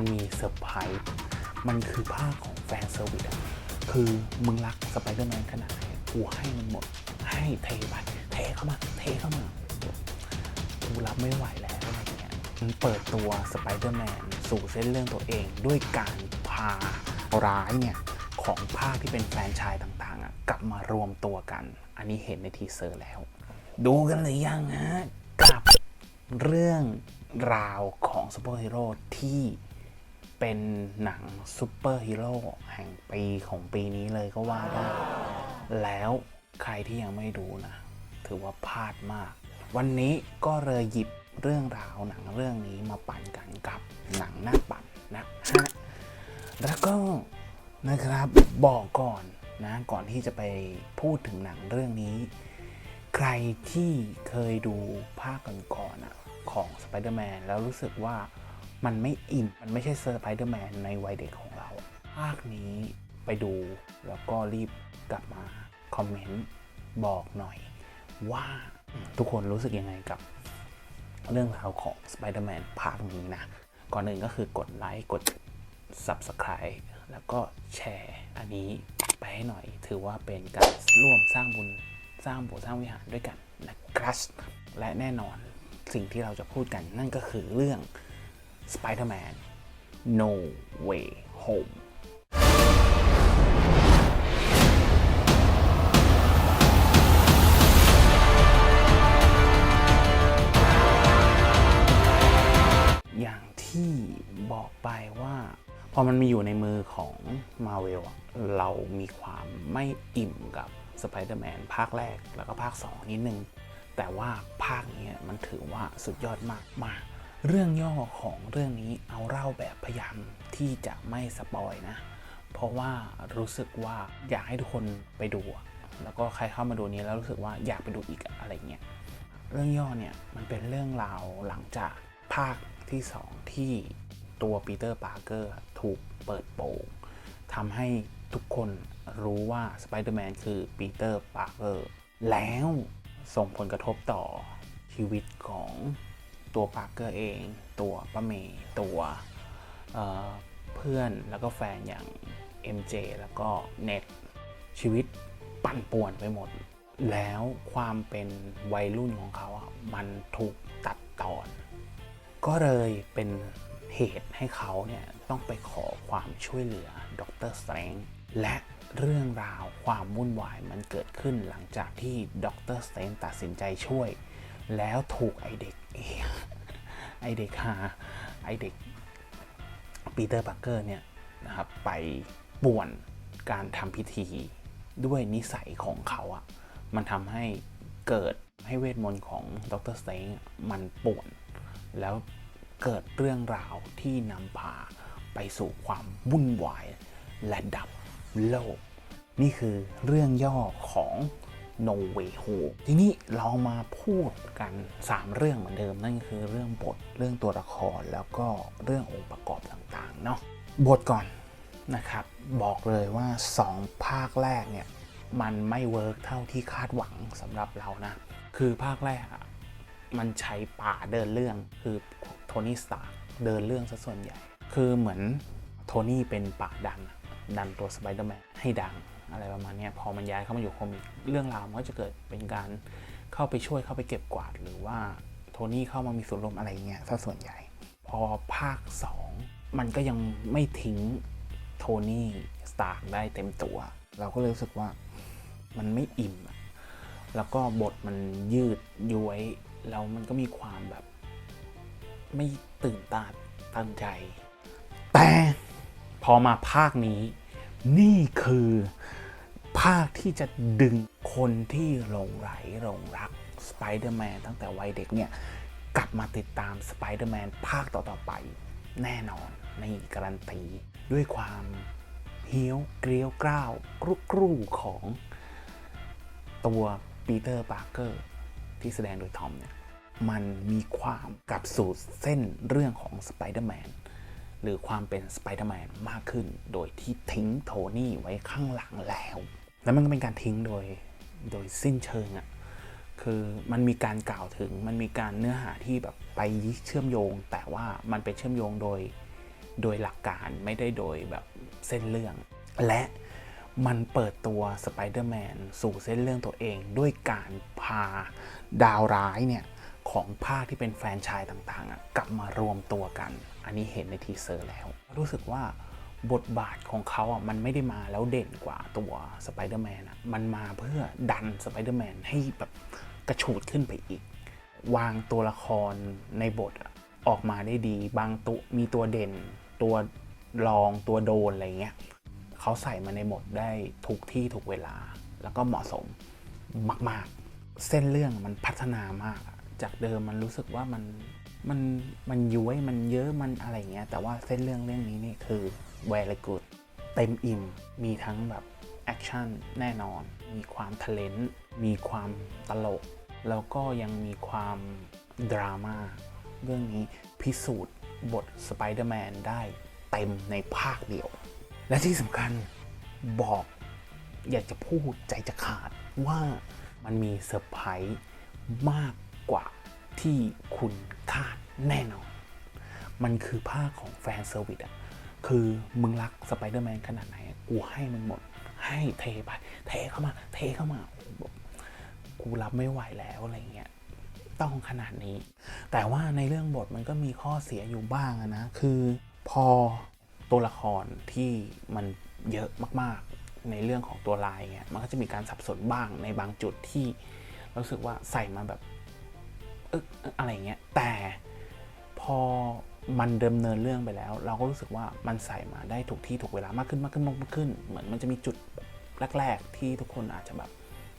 มันมีเซอร์ไพรส์มันคือภาคของแฟนเซอร์วิสอะคือมึงรักสไปเดอร์แมนขนาดไหนกูให้มันหมด ให้เทไปเทเข้ามา เทเข้ามากูรับไม่ไหวแล้วอะไรเงี้ยมันเปิดตัวสไปเดอร์แมนสู่เส้นเรื่องตัวเอง ด้วยการพาร้ายเนี่ย ของภาคที่เป็นแฟนชายต่างๆอะกลับมารวมตัวกัน อันนี้เห็นในทีเซอร์แล้ว ดูกันหรือยังฮะกับเรื่องราวของซูเปอร์ฮีโร่ที่ เป็นหนังซูเปอร์ฮีโร่แห่งปีของปีนี้เลยก็ว่าได้ แล้วใครที่ยังไม่ดูนะ ถือว่าพลาดมาก วันนี้ก็เลยหยิบเรื่องราวหนังเรื่องนี้มาปั่นกันกับหนังหน้าปั่นนะฮะแล้วก็นะครับบอกก่อนนะก่อนที่จะไปพูดถึงหนังเรื่องนี้ ใครที่เคยดูภาคก่อนๆของ Spider-Man แล้วรู้สึกว่า มันไม่อิ่ม มันไม่ใช่ Spider-Man ในวัยเด็กของเรา ภาคนี้ไปดูแล้วก็รีบกลับมาคอมเมนต์บอกหน่อย ว่าทุกคนรู้สึกยังไงกับเรื่องราวของ Spider-Man ภาคนี้นะ ก่อนอื่นก็คือกดไลค์กด Subscribe แล้วก็แชร์อันนี้ไปให้หน่อย ถือว่าเป็นการร่วมสร้างบุญสร้างโบสถ์สร้างวิหารด้วยกันนะครับและแน่นอนสิ่งที่เราจะพูดกันนั่นก็คือเรื่อง Spider-Man No Way Home อย่างที่บอกไปว่า พอมันมีอยู่ในมือของ Marvel เรามีความไม่อิ่มกับ Spider-Man ภาคแรกแล้วก็ภาค 2 นิดนึง แต่ว่าภาคนี้มันถือว่าสุดยอดมากมาก เรื่องย่อของเรื่องนี้เอาเล่าแบบพยายามที่จะไม่สปอยนะ เพราะว่ารู้สึกว่าอยากให้ทุกคนไปดู แล้วก็ใครเข้ามาดูนี้แล้วรู้สึกว่าอยากไปดูอีกอะไรเงี้ย เรื่องย่อเนี่ยมันเป็นเรื่องราวหลังจากภาคที่2ที่ตัวปีเตอร์ปาร์เกอร์ถูกเปิดโปงทำให้ทุกคนรู้ว่าสไปเดอร์แมนคือปีเตอร์ปาร์เกอร์แล้วส่งผลกระทบต่อชีวิตของ ตัวปาร์เกอร์เอง ตัวป้าเมย์ตัวเเพื่อนแล้วก็แฟนอย่าง MJ แล้วก็เน็ตชีวิตปั่นป่วนไปหมด แล้วความเป็นวัยรุ่นของเขาอะมันถูกตัดตอน ก็เลยเป็นเหตุให้เขาเนี่ยต้องไปขอความช่วยเหลือดรสเตรนจ์และเรื่องราวความวุ่นวายมันเกิดขึ้นหลังจากที่ดรสเตรนจ์ตัดสินใจช่วย แล้วถูกไอเด็กไอเด็กหาไอเด็กปีเตอร์ปาร์เกอร์เนี่ยนะครับไปป่วนการทำพิธีด้วยนิสัยของเขาอะมันทำให้เกิดให้เวทมนต์ของดรสเตนมันป่วน แล้วเกิดเรื่องราวที่นำพาไปสู่ความวุ่นวายและดับโลก นี่คือเรื่องย่อของ No Way Home ทีนี้เรามาพูดกัน 3 เรื่องเหมือนเดิม นั่นก็คือเรื่องบทเรื่องตัวละครแล้วก็เรื่ององค์ประกอบต่างๆเนาะบทก่อนนะครับ บอกเลยว่า 2 ภาคแรกเนี่ย มันไม่เวิร์กเท่าที่คาดหวังสำหรับเรานะ คือภาคแรกอะมันใช้ป่าเดินเรื่องคือโทนี่สตาร์เดินเรื่องซะส่วนใหญ่ คือเหมือนโทนี่เป็นป่าดันดันตัวสไปเดอร์แมนให้ดัง อะไรประมาณนี้พอมันย้ายเข้ามาอยู่โคมิกเรื่องราวมันก็จะเกิดเป็นการเข้าไปช่วยเข้าไปเก็บกวาด หรือว่าโทนี่เข้ามามีส่วนร่วมอะไรเงี้ยซะส่วนใหญ่ พอภาค 2 มันก็ยังไม่ทิ้งโทนี่สตาร์ได้เต็มตัว เราก็เลยรู้สึกว่ามันไม่อิ่ม แล้วก็บทมันยืดย้วยแล้วมันก็มีความแบบ ไม่ตื่นตาตั้งใจ แต่พอมาภาคนี้ นี่คือ ภาคที่จะดึงคนที่หลงไหลหลงรักสไปเดอร์แมนตั้งแต่วัยเด็กเนี่ย กลับมาติดตามสไปเดอร์แมนภาคต่อๆไป แน่นอนในการันตี ด้วยความเฮี้ยวเกลียวกร้าวกรุกรูของตัวปีเตอร์ปาร์เกอร์ที่แสดงโดยทอมเนี่ยมันมีความกลับสู่เส้นเรื่องของสไปเดอร์แมน หรือความเป็นสไปเดอร์แมนมากขึ้น โดยที่ทิ้งโทนี่ไว้ข้างหลังแล้ว แล้วมันก็เป็นการทิ้งโดยโดยสิ้นเชิงอะ่ะคือมันมีการกล่าวถึงมันมีการเนื้อหาที่แบบไปเชื่อมโยง แต่ว่ามันเป็นเชื่อมโยงโดยโดยหลักการไม่ได้โดยแบบเส้นเรื่อง และมันเปิดตัวสไปเดอร์แมนสู่เส้นเรื่องตัวเอง ด้วยการพาดาวร้ายเนี่ย ของภาคที่เป็นแฟนชายต่างๆ กลับมารวมตัวกัน อันนี้เห็นในทีเซอร์แล้ว รู้สึกว่าบทบาทของเขาอะมันไม่ได้มาแล้วเด่นกว่าตัวสไปเดอร์แมนอะมันมาเพื่อดันสไปเดอร์แมนให้แบบกระฉูดขึ้นไปอีก วางตัวละครในบทอออกมาได้ดี บางตัวมีตัวเด่น ตัวรองตัวโดนอะไรเงี้ยเขาใส่มาในบทได้ถูกที่ถูกเวลา แล้วก็เหมาะสมมาก ๆ เส้นเรื่องมันพัฒนามาก จากเดิมมันรู้สึกว่ามันมันมันย้วยมันเยอะมันอะไรเงี้ยแต่ว่าเส้นเรื่องเรื่องนี้นี่คือ very good เต็มอิ่มมีทั้งแบบแอคชั่นแน่นอน มีความทะเลนมีความตลก แล้วก็ยังมีความดราม่าเรื่องนี้พิสูจน์บทสไปเดอร์แมนได้เต็มในภาคเดียว และที่สำคัญบอกอยากจะพูดใจจะขาดว่ามันมีเซอร์ไพรส์มาก กว่าที่คุณคาดแน่นอน มันคือภาคของแฟนเซอร์วิสอะคือมึงรักสไปเดอร์แมนขนาดไหน กูให้มึงหมด ให้เทไปเทเข้ามา เทเข้ามา กูรับไม่ไหวแล้วอะไรเงี้ย ต้องขนาดนี้ แต่ว่าในเรื่องบทมันก็มีข้อเสียอยู่บ้างนะ คือพอตัวละครที่มันเยอะมากๆ ในเรื่องของตัวลายเงี้ย มันก็จะมีการสับสนบ้างในบางจุดที่รู้สึกว่าใส่มาแบบ เอะอะไรเงี้ยแต่พอมันเดิมเนินเรื่องไปแล้ว เราก็รู้สึกว่ามันใส่มาได้ถูกที่ถูกเวลามากขึ้นมากขึ้นมากขึ้น เหมือนมันจะมีจุดแรก ๆ ที่ทุกคนอาจจะแบบ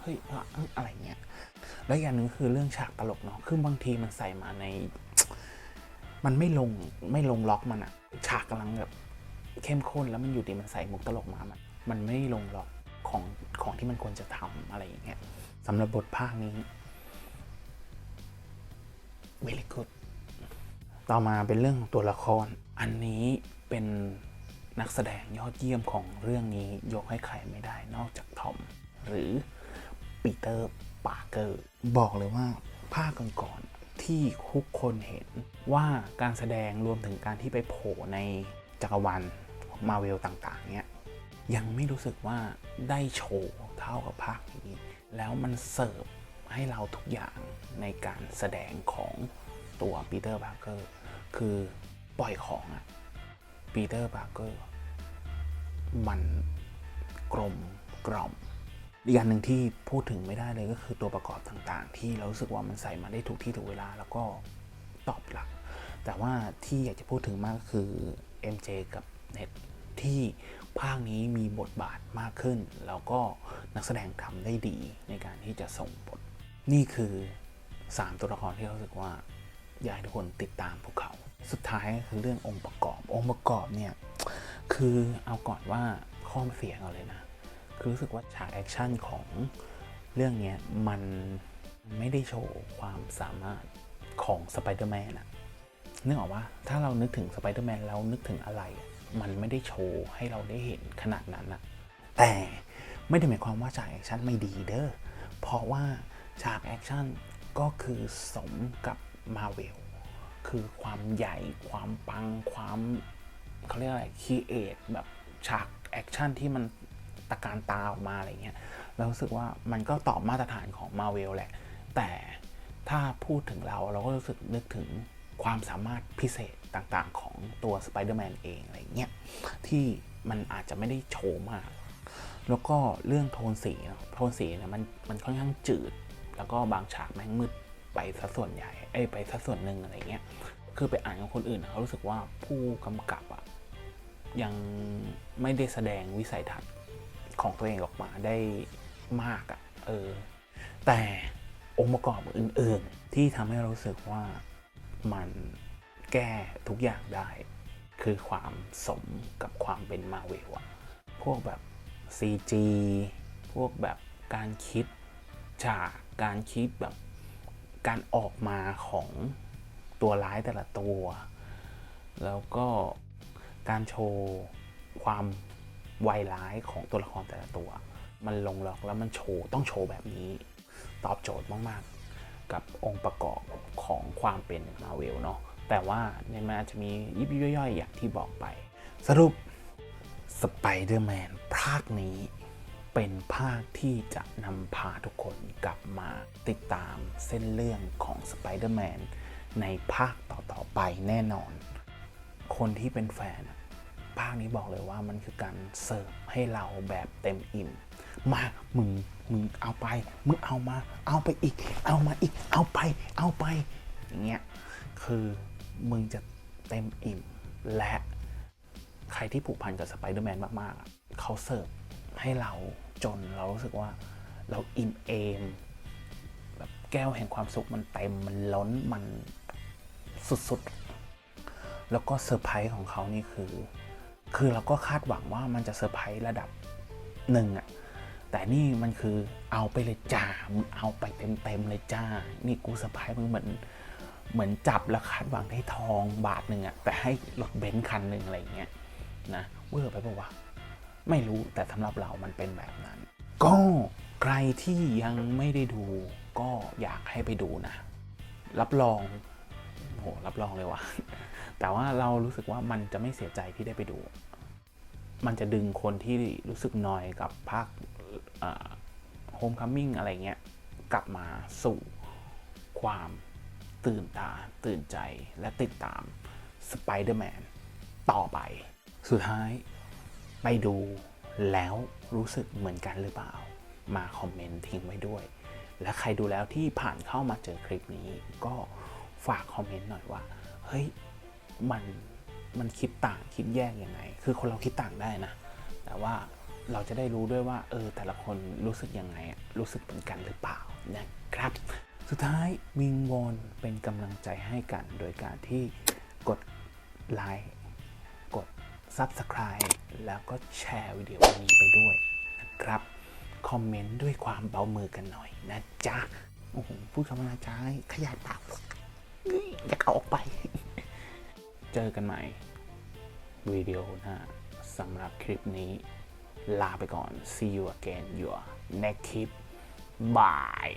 เฮ้ยอะไรเงี้ยแล้วอย่างหนึ่งคือเรื่องฉากตลกเนาะคือบางทีมันใส่มาใน มันไม่ลงไม่ลงล็อกมันอะฉากกำลังแบบเข้มข้นแล้วมันอยู่ดีมันใส่มุกตลกมามันมันไม่ลงล็อกของของที่มันควรจะทำอะไรอย่างเงี้ยสำหรับบทภาคนี้ very good ต่อมาเป็นเรื่องของตัวละคร อันนี้เป็นนักแสดงยอดเยี่ยมของเรื่องนี้ยกให้ใครไม่ได้นอกจากทอม หรือปีเตอร์ปาร์เกอร์ บอกเลยว่าภาคก่อนๆที่ทุกคนเห็นว่าการแสดงรวมถึงการที่ไปโผล่ในจักรวาลมาเวลต่างๆเนี้ยยังไม่รู้สึกว่าได้โชว์เท่ากับภาคนี้ แล้วมันเสิร์ฟ ให้เราทุกอย่างในการแสดงของตัวปีเตอร์บาร์เกอร์คือปล่อยของอะปีเตอร์บาร์เกอร์มันกลมกล่อมอีกอย่างหนึ่งที่พูดถึงไม่ได้เลยก็คือตัวประกอบต่างๆ ที่เรารู้สึกว่ามันใส่มาได้ถูกที่ถูกเวลาแล้วก็ตอบหลัก แต่ว่าที่อยากจะพูดถึงมากก็คือ MJ กับเน็ตที่ภาคนี้มีบทบาทมากขึ้น แล้วก็นักแสดงทำได้ดีในการที่จะส่งบท นี่คือ 3 ตัวละครที่เรารู้สึกว่าอยากให้ทุกคนติดตามพวกเขา สุดท้ายก็คือเรื่ององค์ประกอบ องค์ประกอบเนี่ยคือเอาก่อนว่าข้อเสียก่อนเลยนะ คือรู้สึกว่าฉากแอคชั่นของเรื่องนี้มันไม่ได้โชว์ความสามารถของสไปเดอร์แมนอะนึกออกว่าถ้าเรานึกถึงสไปเดอร์แมนแล้วนึกถึงอะไร มันไม่ได้โชว์ให้เราได้เห็นขนาดนั้นอะแต่ไม่ได้หมายความว่าฉากแอคชั่นไม่ดีเด้อเพราะว่า ฉากแอคชั่นก็คือสมกับมาเวลคือความใหญ่ความปังความเขาเรียกอะไรคีเอทแบบฉากแอคชั่นที่มันตะการตาออกมาอะไรเงี้ยเรารู้สึกว่ามันก็ตอบมาตรฐานของมาเวลแหละ แต่ถ้าพูดถึงเราเราก็รู้สึกนึกถึงความสามารถพิเศษต่างๆของตัวสไปเดอร์แมนเองอะไรเงี้ยที่มันอาจจะไม่ได้โชว์มาก แล้วก็เรื่องโทนสีเนอะโทนสีเนี่ยมันมันค่อนข้างจืด แล้วก็บางฉากแม่งมืดไปซะส่วนใหญ่เอ้ไปซะส่วนหนึ่งอะไรเงี้ยคือไปอ่านของคนอื่นเขารู้สึกว่าผู้กำกับอะยังไม่ได้แสดงวิสัยทัศน์ของตัวเองออกมาได้มากอะเออแต่องค์ประกอบอื่น ๆ ที่ทำให้เรารู้สึกว่ามันแก้ทุกอย่างได้ คือความสมกับความเป็นมาเวลอะพวกแบบ CG พวกแบบการคิดฉาก การคิดแบบการออกมาของตัวร้ายแต่ละตัว แล้วก็การโชว์ความไวร้ายของตัวละครแต่ละตัว มันลงล็อกแล้วมันโชว์ต้องโชว์แบบนี้ ตอบโจทย์มากๆ กับองค์ประกอบของความเป็นมาเวลเนาะแต่ว่าในมันอาจจะมียิบยิบย่อยๆอย่างที่บอกไป สรุป Spider-Man ภาคนี้ เป็นภาคที่จะนำพาทุกคนกลับมาติดตามเส้นเรื่องของ Spider-Man ในภาคต่อ ๆ ไปแน่นอน คนที่เป็นแฟน ภาคนี้บอกเลยว่ามันคือการเสิร์ฟให้เราแบบเต็มอิ่ม มามึง มึงเอาไป มึงเอามา เอาไปอีก เอามาอีก เอาไป เอาไป อย่างเงี้ย คือมึงจะเต็มอิ่มและใครที่ผูกพันกับสไปเดอร์แมนมาก ๆ เขาเสิร์ฟ ให้เราจนเรารู้สึกว่าเราอิ่มเอมแบบแก้วแห่งความสุขมันเต็มมันล้นมันสุดๆ แล้วก็เซอร์ไพรส์ของเขานี่คือ คือเราก็คาดหวังว่ามันจะเซอร์ไพรส์ระดับหนึ่งอะแต่นี่มันคือเอาไปเลยจ้ามึงเอาไปเต็มๆเลยจ้า นี่กูเซอร์ไพรส์มึงเหมือนเหมือนจับแล้วคาดหวังได้ทองบาทหนึ่งอะแต่ให้รถเบนซ์คันหนึ่งอะไรอย่างเงี้ยนะเวอร์ไปปะวะ ไม่รู้แต่สำหรับเรามันเป็นแบบนั้น ก็ใครที่ยังไม่ได้ดู ก็อยากให้ไปดูนะ รับรองโหรับรองเลยว่ะ แต่ว่าเรารู้สึกว่ามันจะไม่เสียใจที่ได้ไปดู มันจะดึงคนที่รู้สึกนอยกับภาคโฮมคัมมิ่งอะไรเงี้ย กลับมาสู่ความตื่นตา ตื่นใจและติดตามสไปเดอร์แมนต่อไป สุดท้าย ไปดูแล้วรู้สึกเหมือนกันหรือเปล่า มาคอมเมนต์ทิ้งไว้ด้วย และใครดูแล้วที่ผ่านเข้ามาเจอคลิปนี้ ก็ฝากคอมเมนต์หน่อยว่า เฮ้ย มันมันคิดต่างคิดแยกยังไง คือคนเราคิดต่างได้นะ แต่ว่าเราจะได้รู้ด้วยว่า เออ แต่ละคนรู้สึกยังไง รู้สึกเหมือนกันหรือเปล่านะครับ สุดท้ายวิงวอนเป็นกำลังใจให้กัน โดยการที่กดไลค์ Subscribe แล้วก็แชร์วิดีโอนี้ไปด้วยนะครับ คอมเมนต์ด้วยความเบามือกันหน่อยนะจ๊ะ โอ้โห พูดคำว่าจ๊ะขยายปากอยากเอาออกไป เจอกันใหม่ วิดีโอหน้าสำหรับคลิปนี้ ลาไปก่อน see you again your next clip bye